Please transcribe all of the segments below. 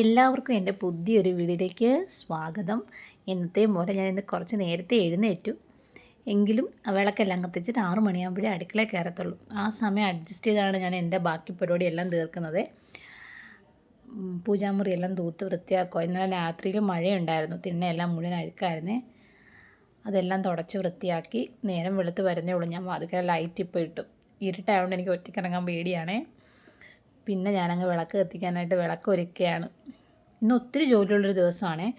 എല്ലാവർക്കും എന്റെ പുതിയൊരു വീഡിയോയിലേക്ക് സ്വാഗതം. ഇന്നത്തെ പോലെ ഞാൻ ഇന്ന് കുറച്ച് നേരത്തെ എഴുന്നേറ്റു. എങ്കിലും വിളക്കെല്ലാം കത്തിച്ചിട്ട് ആറു മണിയാകുമ്പോഴേ അടുക്കളയിൽ കയറത്തുള്ളൂ. ആ സമയം അഡ്ജസ്റ്റ് ചെയ്താണ് ഞാൻ എന്റെ ബാക്കി പരിപാടി എല്ലാം തീർക്കുന്നത്. പൂജാമുറിയെല്ലാം തൂത്ത് വൃത്തിയാക്കുക. ഇന്നലെ രാത്രിയിൽ മഴയുണ്ടായിരുന്നു. തിണ്ണയെല്ലാം മുഴുവൻ അഴുക്കായിരുന്നേ. അതെല്ലാം തുടച്ച് വൃത്തിയാക്കി നേരം വെളുത്ത് വരുന്നേ ഉള്ളൂ. ഞാൻ വാതിക്കല ലൈറ്റ് ഇപ്പോൾ ഇട്ടു. ഇരുട്ടായതുകൊണ്ട് എനിക്ക് ഒറ്റയ്ക്കിറങ്ങാൻ പേടിയാണേ. പിന്നെ ഞാനങ്ങ് വിളക്ക് കത്തിക്കാനായിട്ട് വിളക്ക് ഒരുക്കുകയാണ്. ഇന്ന് ഒത്തിരി ജോലിയുള്ളൊരു ദിവസമാണേ.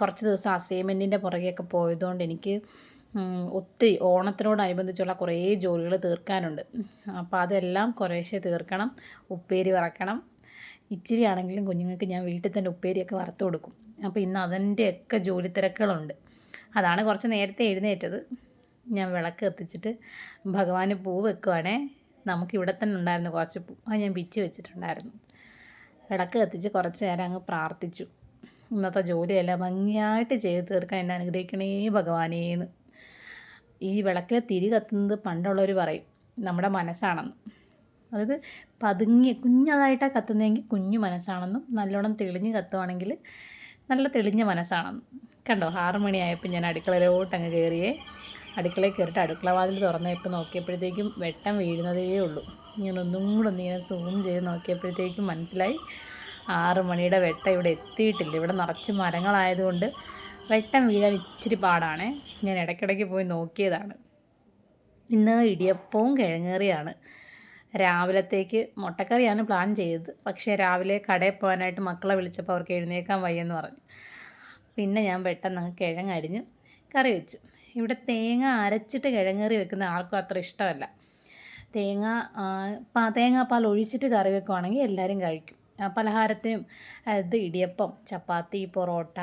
കുറച്ച് ദിവസം അസൈൻമെന്റിന്റെ പുറകെയൊക്കെ പോയതുകൊണ്ട് എനിക്ക് ഒത്തിരി ഓണത്തിനോടനുബന്ധിച്ചുള്ള കുറേ ജോലികൾ തീർക്കാനുണ്ട്. അപ്പോൾ അതെല്ലാം കുറേശ്ശെ തീർക്കണം ഉപ്പേരി വറക്കണം. ഇച്ചിരി ആണെങ്കിലും കുഞ്ഞുങ്ങൾക്ക് ഞാൻ വീട്ടിൽ തന്നെ ഉപ്പേരിയൊക്കെ വറുത്ത് കൊടുക്കും. അപ്പോൾ ഇന്ന് അതിന്റെയൊക്കെ ജോലി തിരക്കുകളുണ്ട് അതാണ് കുറച്ച് നേരത്തെ എഴുന്നേറ്റത്. ഞാൻ വിളക്ക് കത്തിച്ചിട്ട് ഭഗവാന് പൂ വെക്കുവാണേ. നമുക്ക് ഇവിടെ തന്നെ ഉണ്ടായിരുന്നു കുറച്ച് പൂ ഞാൻ പിച്ച് വെച്ചിട്ടുണ്ടായിരുന്നു. വിളക്ക് കത്തിച്ച് കുറച്ച് നേരം അങ്ങ് പ്രാർത്ഥിച്ചു. ഇന്നത്തെ ജോലിയെല്ലാം ഭംഗിയായിട്ട് ചെയ്ത് തീർക്കാൻ എന്നെ അനുഗ്രഹിക്കണേ ഭഗവാനേന്ന്. ഈ വിളക്കിലെ തിരി കത്തുന്നത് പണ്ടുള്ളവർ പറയും. നമ്മുടെ മനസ്സാണെന്ന്. അതായത് പതുങ്ങി കുഞ്ഞതായിട്ടാണ് കത്തുന്നതെങ്കിൽ കുഞ്ഞു മനസ്സാണെന്നും നല്ലോണം തെളിഞ്ഞ് കത്തുവാണെങ്കിൽ നല്ല തെളിഞ്ഞ മനസ്സാണെന്നും. കണ്ടോ ആറുമണിയായപ്പോൾ ഞാൻ അടുക്കളയിലോട്ട് അങ്ങ് കയറിയേ. അടുക്കളയിൽ കയറിയിട്ട് അടുക്കള വാതിൽ തുറന്നപ്പോൾ നോക്കിയപ്പോഴത്തേക്കും വെട്ടം വീഴുന്നതേ ഉള്ളൂ. ഇങ്ങനെ ഒന്നും കൂടെ ഒന്ന് ഇങ്ങനെ സൂം ചെയ്ത് നോക്കിയപ്പോഴത്തേക്കും മനസ്സിലായി. ആറ് മണിയുടെ വെട്ടം ഇവിടെ എത്തിയിട്ടില്ല. ഇവിടെ നിറച്ച് മരങ്ങളായതുകൊണ്ട് വെട്ടം വീഴാൻ ഇച്ചിരി പാടാണ്. ഞാൻ ഇടയ്ക്കിടയ്ക്ക് പോയി നോക്കിയതാണ്. ഇന്ന് ഇടിയപ്പവും കിഴങ്ങേറിയാണ്. രാവിലത്തേക്ക് മുട്ടക്കറിയാണ് പ്ലാൻ ചെയ്തത്. പക്ഷേ രാവിലെ കടയിൽ പോകാനായിട്ട് മക്കളെ വിളിച്ചപ്പോൾ അവർക്ക് എഴുന്നേക്കാൻ വയ്യെന്ന് പറഞ്ഞു. പിന്നെ ഞാൻ പെട്ടെന്ന് കിഴങ്ങരിഞ്ഞ് കറി വെച്ചു. ഇവിടെ തേങ്ങ അരച്ചിട്ട് കിഴങ്ങറി വെക്കുന്ന ആർക്കും അത്ര ഇഷ്ടമല്ല. തേങ്ങ തേങ്ങാപ്പാൽ ഒഴിച്ചിട്ട് കറി വെക്കുവാണെങ്കിൽ എല്ലാവരും കഴിക്കും. പലഹാരത്തിനും അതായത് ഇടിയപ്പം ചപ്പാത്തി പൊറോട്ട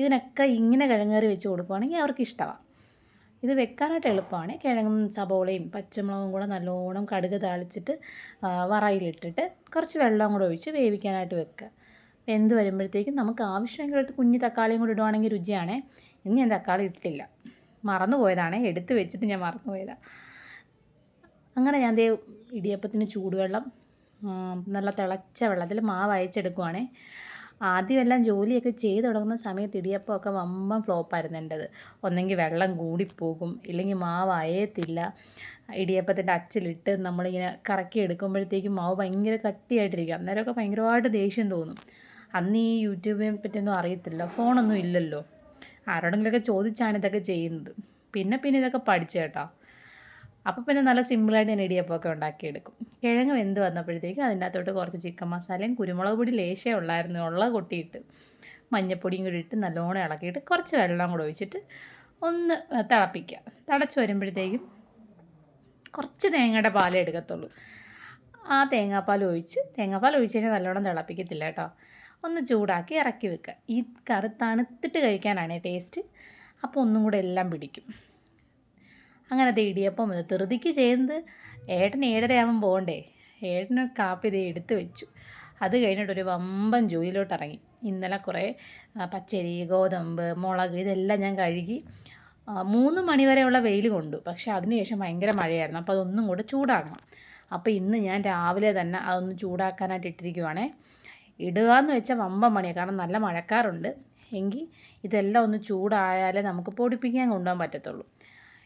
ഇതിനൊക്കെ ഇങ്ങനെ കിഴങ്ങറി വെച്ച് കൊടുക്കുവാണെങ്കിൽ അവർക്ക് ഇഷ്ടമാണ് ഇത് വെക്കാനായിട്ട് എളുപ്പമാണ്. കിഴങ്ങും സബോളയും പച്ചമുളകും കൂടെ നല്ലോണം കടുക് താളിച്ചിട്ട് വറയിലിട്ടിട്ട് കുറച്ച് വെള്ളം കൂടെ ഒഴിച്ച് വേവിക്കാനായിട്ട് വെക്കുക. വെന്ത് വരുമ്പോഴത്തേക്കും നമുക്ക് ആവശ്യമെങ്കിൽ കുഞ്ഞ് തക്കാളിയും കൂടി ഇടുവാണെങ്കിൽ രുചിയാണേ. ഇനി ഞാൻ തക്കാളി ഇട്ടില്ല മറന്നു പോയതാണേ എടുത്ത് വെച്ചിട്ട് ഞാൻ മറന്നു പോയതാണ് അങ്ങനെ ഞാൻ ദേ ഇടിയപ്പത്തിന് ചൂടുവെള്ളം നല്ല തിളച്ച വെള്ളത്തിൽ മാവ് അയച്ചെടുക്കുവാണേ ആദ്യമെല്ലാം ജോലിയൊക്കെ ചെയ്ത് തുടങ്ങുന്ന സമയത്ത് ഇടിയപ്പമൊക്കെ വമ്പം ഫ്ലോപ്പായിരുന്നു എന്റെത്. ഒന്നെങ്കിൽ വെള്ളം കൂടിപ്പോകും ഇല്ലെങ്കിൽ മാവ് അയയത്തില്ല ഇടിയപ്പത്തിന്റെ അച്ചിലിട്ട് നമ്മളിങ്ങനെ കറക്കി എടുക്കുമ്പോഴത്തേക്കും മാവ് ഭയങ്കര കട്ടിയായിട്ടിരിക്കും. അന്നേരമൊക്കെ ഭയങ്കരമായിട്ട് ദേഷ്യം തോന്നും. അന്ന് ഈ യൂട്യൂബിനെ പറ്റിയൊന്നും അറിയത്തില്ല ഫോണൊന്നും ഇല്ലല്ലോ. ആരോടെങ്കിലുമൊക്കെ ചോദിച്ചാണ് ഇതൊക്കെ ചെയ്യുന്നത്. പിന്നെ പിന്നെ ഇതൊക്കെ പഠിച്ചു കേട്ടോ. അപ്പോൾ പിന്നെ നല്ല സിമ്പിളായിട്ട് ഞാൻ ഇടിയപ്പമൊക്കെ ഉണ്ടാക്കിയെടുക്കും. കിഴങ്ങ് വെന്ത് വന്നപ്പോഴത്തേക്കും അതിന്റെ അകത്തോട്ട് കുറച്ച് ചിക്കൻ മസാലയും കുരുമുളക് പൊടി ലേശേ ഉള്ളായിരുന്നു. ഉള്ള കൊട്ടിയിട്ട് മഞ്ഞപ്പൊടിയും കൂടി ഇട്ട് നല്ലോണം ഇളക്കിയിട്ട് കുറച്ച് വെള്ളം കൂടെ ഒഴിച്ചിട്ട് ഒന്ന് തിളപ്പിക്കുക. തിളച്ച് വരുമ്പോഴത്തേക്കും കുറച്ച് തേങ്ങയുടെ പാലേ എടുക്കത്തുള്ളൂ. ആ തേങ്ങാപ്പാൽ ഒഴിച്ച് തേങ്ങാപ്പാൽ ഒഴിച്ച് കഴിഞ്ഞാൽ നല്ലോണം തിളപ്പിക്കത്തില്ല കേട്ടോ. ഒന്ന് ചൂടാക്കി ഇറക്കി വെക്കുക. ഈ കറി തണുത്തിട്ട് കഴിക്കാനാണ് ടേസ്റ്റ് അപ്പോൾ ഒന്നും കൂടെ എല്ലാം പിടിക്കും. അങ്ങനെ ഇടിയപ്പം ഇത് ധൃതിക്ക് ചെയ്യുന്നത് ഏട്ടൻ ഏഴരയാകുമ്പോൾ പോകണ്ടേ? ഏട്ടന് കാപ്പി ഇത് എടുത്ത് വെച്ചു. അത് കഴിഞ്ഞിട്ട് ഒരു വമ്പൻ ജോലിയിലോട്ട് ഇറങ്ങി. ഇന്നലെ കുറേ പച്ചരി ഗോതമ്പ് മുളക് ഇതെല്ലാം ഞാൻ കഴുകി മൂന്ന് മണി വരെയുള്ള വെയിൽ കൊണ്ടു. പക്ഷേ അതിനുശേഷം ഭയങ്കര മഴയായിരുന്നു. അപ്പോൾ അതൊന്നും കൂടെ ചൂടാക്കണം. അപ്പോൾ ഇന്ന് ഞാൻ രാവിലെ തന്നെ അതൊന്ന് ചൂടാക്കാനായിട്ട് ഇട്ടിരിക്കുവാണേ. ഇടുക എന്ന് വെച്ചാൽ വമ്പ മണിയാണ് കാരണം നല്ല മഴക്കാറുണ്ട്. എങ്കിൽ ഇതെല്ലാം ഒന്ന് ചൂടായാലേ നമുക്ക് പൊടിപ്പിക്കാൻ കൊണ്ടുപോകാൻ പറ്റത്തുള്ളൂ.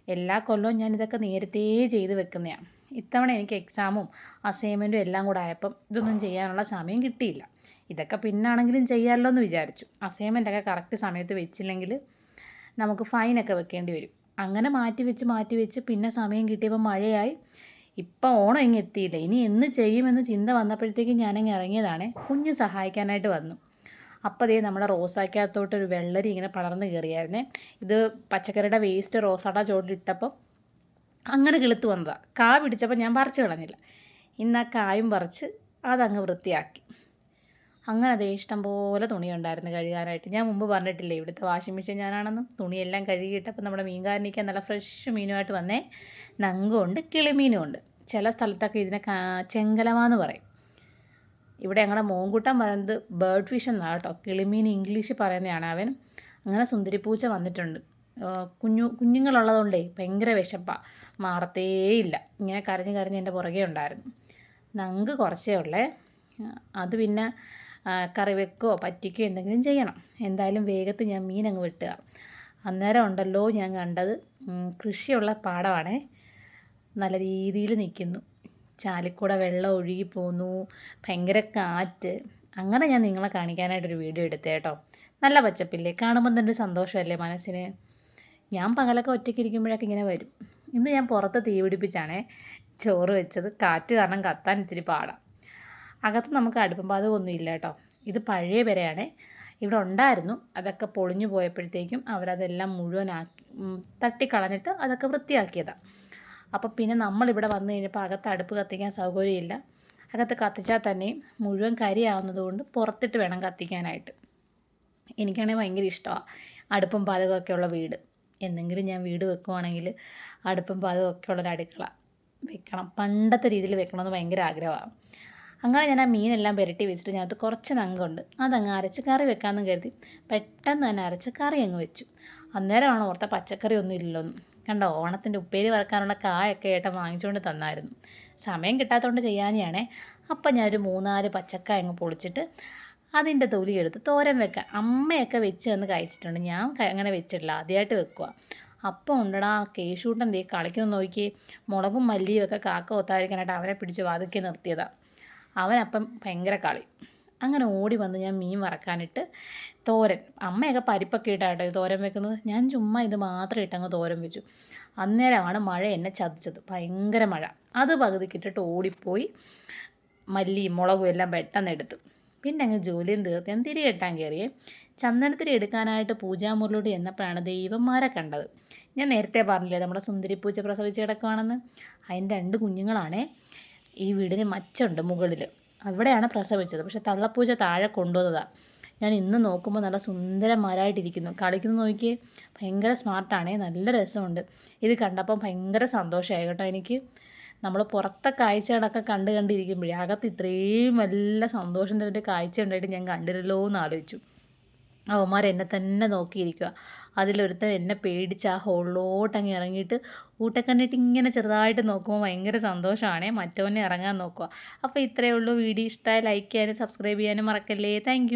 എല്ലാ കൊല്ലവും ഞാൻ ഇതൊക്കെ നേരത്തെ ചെയ്ത് വെക്കുന്നതാണ് ഇത്തവണ എനിക്ക് എക്സാമും അസൈൻമെന്റും എല്ലാം കൂടെ ആയപ്പം ഇതൊന്നും ചെയ്യാനുള്ള സമയം കിട്ടിയില്ല. ഇതൊക്കെ പിന്നാണെങ്കിലും ചെയ്യാമല്ലോ എന്ന് വിചാരിച്ചു. അസൈൻമെന്റൊക്കെ കറക്റ്റ് സമയത്ത് വെച്ചില്ലെങ്കിൽ നമുക്ക് ഫൈനൊക്കെ വെക്കേണ്ടി വരും. അങ്ങനെ മാറ്റി വെച്ച് മാറ്റി വെച്ച് പിന്നെ സമയം കിട്ടിയപ്പോൾ മഴയായി. ഇപ്പം ഓണം ഇങ്ങ് എത്തിയില്ല ഇനി എന്ന് ചെയ്യുമെന്ന് ചിന്ത വന്നപ്പോഴത്തേക്കും ഞാനങ്ങ് ഇറങ്ങിയതാണ്. കുഞ്ഞ് സഹായിക്കാനായിട്ട് വന്നു. അപ്പോൾ ദേ നമ്മുടെ റോസാക്കകത്തോട്ട് ഒരു വെള്ളരി ഇങ്ങനെ പടർന്ന് കയറിയായിരുന്നേ. ഇത് പച്ചക്കറിയുടെ വേസ്റ്റ് റോസാട ചോട്ടിലിട്ടപ്പം അങ്ങനെ കിളുത്ത് വന്നതാണ് കാ പിടിച്ചപ്പോൾ ഞാൻ പറിച്ച് കളഞ്ഞില്ല. ഇന്ന് ആ കായും പറിച്ച് അതങ്ങ് വൃത്തിയാക്കി. അങ്ങനെ അതേ ഇഷ്ടം പോലെ തുണിയുണ്ടായിരുന്നു കഴുകാനായിട്ട്. ഞാൻ മുമ്പ് പറഞ്ഞിട്ടില്ലേ ഇവിടുത്തെ വാഷിംഗ് മെഷീൻ ഞാനാണെന്നും തുണിയെല്ലാം കഴുകിയിട്ടപ്പോൾ നമ്മുടെ മീൻകാരനിക്കാൻ നല്ല ഫ്രഷ് മീനുമായിട്ട് വന്നേ. നങ്കുണ്ട് കിളിമീനും ഉണ്ട് ചില സ്ഥലത്തൊക്കെ ഇതിനെ കാ- ചെങ്കലമാന്ന് പറയും. ഇവിടെ ഞങ്ങളുടെ മോൻകുട്ടൻ പറയുന്നത് ബേർഡ് ഫിഷ് എന്നാണ് കേട്ടോ. കിളിമീൻ ഇംഗ്ലീഷ് പറയുന്നതാണ് അവൻ. അങ്ങനെ സുന്ദരിപ്പൂച്ച വന്നിട്ടുണ്ട്. കുഞ്ഞു കുഞ്ഞുങ്ങളുള്ളതുകൊണ്ടേ ഭയങ്കര വിശപ്പാണ് മാറത്തേയില്ല. ഇങ്ങനെ കരഞ്ഞ് കരഞ്ഞ് എന്റെ പുറകെ ഉണ്ടായിരുന്നു. നങ്ക് കുറച്ചേ ഉള്ളേ. അത് പിന്നെ കറി വെക്കോ പറ്റിക്കോ എന്തെങ്കിലും ചെയ്യണം. എന്തായാലും വേഗത്ത് ഞാൻ മീൻ അങ്ങ് വെട്ടുക. അന്നേരം ഉണ്ടല്ലോ ഞാൻ കണ്ടത്. കൃഷിയുള്ള പാടമാണേ. നല്ല രീതിയിൽ നിൽക്കുന്നു. ചാലിക്കൂടെ വെള്ളം ഒഴുകി പോന്നു. ഭയങ്കര കാറ്റ്. അങ്ങനെ ഞാൻ നിങ്ങളെ കാണിക്കാനായിട്ടൊരു വീഡിയോ എടുത്തേ കേട്ടോ. നല്ല പച്ചപ്പില്ലേ? കാണുമ്പോൾ തന്നെ ഒരു സന്തോഷമല്ലേ മനസ്സിന്? ഞാൻ പകലൊക്കെ ഒറ്റയ്ക്ക് ഇരിക്കുമ്പോഴൊക്കെ ഇങ്ങനെ വരും. ഇന്ന് ഞാൻ പുറത്ത് തീ പിടിപ്പിച്ചാണേ ചോറ് വെച്ചത്. കാറ്റ് കാരണം കത്താൻ ഇച്ചിരി പാടാം. അകത്ത് നമുക്ക് അടുപ്പം പാതകമൊന്നും ഇല്ല കേട്ടോ. ഇത് പഴയ പെരയാണ്. ഇവിടെ ഉണ്ടായിരുന്നു. അതൊക്കെ പൊളിഞ്ഞു പോയപ്പോഴത്തേക്കും അവരതെല്ലാം മുഴുവനാക്കി തട്ടിക്കളഞ്ഞിട്ട് അതൊക്കെ വൃത്തിയാക്കിയതാണ് അപ്പോൾ പിന്നെ നമ്മളിവിടെ വന്നു കഴിഞ്ഞപ്പോൾ അകത്ത് അടുപ്പ് കത്തിക്കാൻ സൗകര്യമില്ല. അകത്ത് കത്തിച്ചാൽ തന്നെ മുഴുവൻ കരിയാവുന്നതുകൊണ്ട് പുറത്തിട്ട് വേണം കത്തിക്കാനായിട്ട്. എനിക്കാണെങ്കിൽ ഭയങ്കര ഇഷ്ടമാണ് അടുപ്പും പാചകമൊക്കെ ഉള്ള വീട്. എന്തെങ്കിലും ഞാൻ വീട് വെക്കുവാണെങ്കിൽ അടുപ്പും പാചകമൊക്കെ ഉള്ളൊരു അടുക്കള വെക്കണം. പണ്ടത്തെ രീതിയിൽ വെക്കണമെന്ന് ഭയങ്കര ആഗ്രഹമാണ്. അങ്ങനെ ഞാൻ ആ മീനെല്ലാം പുരട്ടി വെച്ചിട്ട് ഞാനത് കുറച്ച് നങ്കുണ്ട്. അതങ്ങ് അരച്ച് കറി വെക്കാമെന്ന് കരുതി പെട്ടെന്ന് തന്നെ അരച്ച് കറി അങ്ങ് വെച്ചു. അന്നേരമാണ് ഓർത്ത പച്ചക്കറി ഒന്നും ഇല്ലല്ലോ കണ്ടോ ഓണത്തിന്റെ ഉപ്പേരി വറക്കാനുള്ള കായൊക്കെ ഏട്ടൻ വാങ്ങിച്ചുകൊണ്ട് തന്നായിരുന്നു. സമയം കിട്ടാത്തതുകൊണ്ട് ചെയ്യാനെയാണേ. അപ്പം ഞാനൊരു മൂന്നാൽ പച്ചക്കായ അങ്ങ് പൊളിച്ചിട്ട് അതിന്റെ തൊലി എടുത്ത് തോരൻ വെക്കുക അമ്മയൊക്കെ വെച്ച് തന്ന് കഴിച്ചിട്ടുണ്ട്. ഞാൻ അങ്ങനെ വെച്ചിട്ടില്ല ആദ്യമായിട്ട് വെക്കുക അപ്പം ഉണ്ടടാ കേശൂട്ടൻ ദേ കളിക്കുന്നു നോക്കി മുളകും മല്ലിയും ഒക്കെ കാക്ക ഒത്തായിരിക്കാനായിട്ട് അവനെ പിടിച്ച് വാതുക്കി നിർത്തിയതാണ് അവനപ്പം ഭയങ്കര കളി. അങ്ങനെ ഓടി വന്ന് ഞാൻ മീൻ വറക്കാനിട്ട് തോരൻ. അമ്മയൊക്കെ പരിപ്പൊക്കെ ഇട്ടാട്ടോ തോരൻ വെക്കുന്നത്. ഞാൻ ചുമ്മാ ഇത് മാത്രം ഇട്ടങ്ങ് തോരൻ വെച്ചു. അന്നേരമാണ് മഴ എന്നെ ചതിച്ചത്. ഭയങ്കര മഴ. അത് പകുതിക്കിട്ടിട്ട് ഓടിപ്പോയി മല്ലിയും മുളകും എല്ലാം പെട്ടെന്ന് എടുത്തു. പിന്നെ അങ്ങ് ജോലിയും തീർത്ത്. ഞാൻ തിരി കെട്ടാൻ കയറിയേ. ചന്ദനത്തിരി എടുക്കാനായിട്ട് പൂജാമുറിലോട്ട് എന്നപ്പോഴാണ് ദൈവന്മാരെ കണ്ടത്. ഞാൻ നേരത്തെ പറഞ്ഞില്ലേ നമ്മുടെ സുന്ദരി പൂച്ച പ്രസവിച്ച് കിടക്കുവാണെന്ന്? അതിന്റെ രണ്ട് കുഞ്ഞുങ്ങളാണേ. ഈ വീടിന് മച്ചുണ്ട് മുകളിൽ അവിടെയാണ് പ്രസവിച്ചത്. പക്ഷെ തള്ളപ്പൂച്ച താഴെ കൊണ്ടുവന്നതാണ് ഞാൻ ഇന്ന് നോക്കുമ്പോൾ നല്ല സുന്ദരന്മാരായിട്ടിരിക്കുന്നു കളിക്കുന്ന നോക്കിയേ ഭയങ്കര സ്മാർട്ടാണേ നല്ല രസമുണ്ട്. ഇത് കണ്ടപ്പം ഭയങ്കര സന്തോഷമായി കേട്ടോ എനിക്ക്. നമ്മൾ പുറത്തെ കാഴ്ചകളൊക്കെ കണ്ട് കണ്ടിരിക്കുമ്പോഴേ അകത്ത് ഇത്രയും നല്ല സന്തോഷം തരുന്ന കാഴ്ച ഉണ്ടായിട്ട് ഞാൻ കണ്ടിരല്ലോ എന്ന് ആലോചിച്ചു. അവന്മാർ എന്നെ തന്നെ നോക്കിയിരിക്കുക അതിലൊരുത്തൻ എന്നെ പേടിച്ച് ആ ഹോളിലോട്ട് അങ്ങ് ഇറങ്ങിയിട്ട് ഊട്ടെ കണ്ടിട്ട് ഇങ്ങനെ ചെറുതായിട്ട് നോക്കുമ്പോൾ ഭയങ്കര സന്തോഷമാണ് മറ്റവനെ ഇറങ്ങാൻ നോക്കുക അപ്പോൾ ഇത്രയേ ഉള്ളൂ. വീഡിയോ ഇഷ്ടമായി ലൈക്ക് ചെയ്യാനും സബ്സ്ക്രൈബ് ചെയ്യാനും മറക്കല്ലേ. താങ്ക്